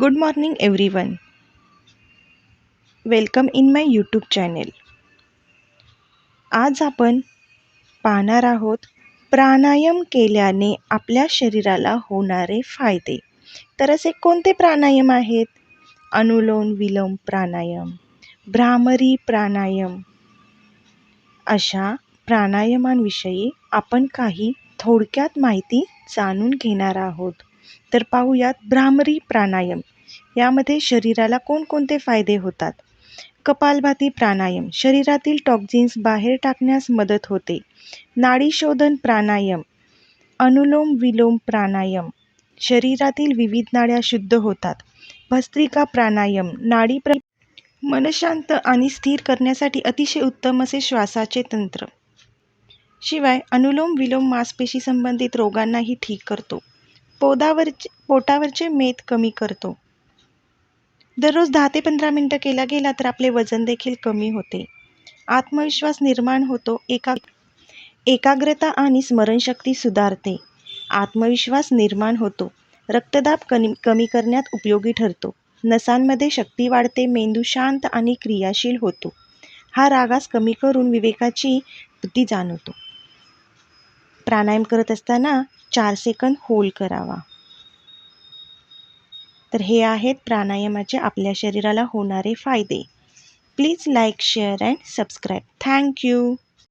Good morning everyone welcome in my YouTube channel आज आपण पाहणार आहोत प्राणायाम केल्याने आपल्या शरीराला होणारे फायदे. तर असे कोणते प्राणायाम आहेत? अनुलोम विलोम प्राणायाम भ्रामरी प्राणायाम. अशा प्राणायामांविषयी आपण काही थोडक्यात माहिती जाणून घेणार आहोत. तर पाहूयात भ्रामरी प्राणायाम. यामध्ये शरीराला कोणकोणते फायदे होतात? कपालभाती प्राणायाम. शरीरातील टॉक्झिन्स बाहेर टाकण्यास मदत होते. नाडीशोधन प्राणायाम. अनुलोम विलोम प्राणायाम. शरीरातील विविध नाड्या शुद्ध होतात. भस्त्रिका प्राणायाम. नाडी प्र मनशांत आणि स्थिर करण्यासाठी अतिशय उत्तम असे श्वासाचे तंत्र. शिवाय अनुलोम विलोम मांसपेशी संबंधित रोगांनाही ठीक करतो. पोदावरचे पोटावरचे मेद कमी करतो. दररोज दहा ते पंधरा मिनटं केला गेला तर आपले वजन देखील कमी होते. आत्मविश्वास निर्माण होतो एका एकाग्रता आणि स्मरणशक्ती सुधारते. आत्मविश्वास निर्माण होतो. रक्तदाब कमी कमी करण्यात उपयोगी ठरतो. नसांमध्ये शक्ती वाढते मेंदू शांत आणि क्रियाशील होतो. हा रागास कमी करून विवेकाची बुद्धी जाणवतो. प्राणायाम करत असताना चार सेकंद होल्ड करावा. तर हे आहेत प्राणायामाचे आपल्या शरीराला होणारे फायदे. Please like share and subscribe thank you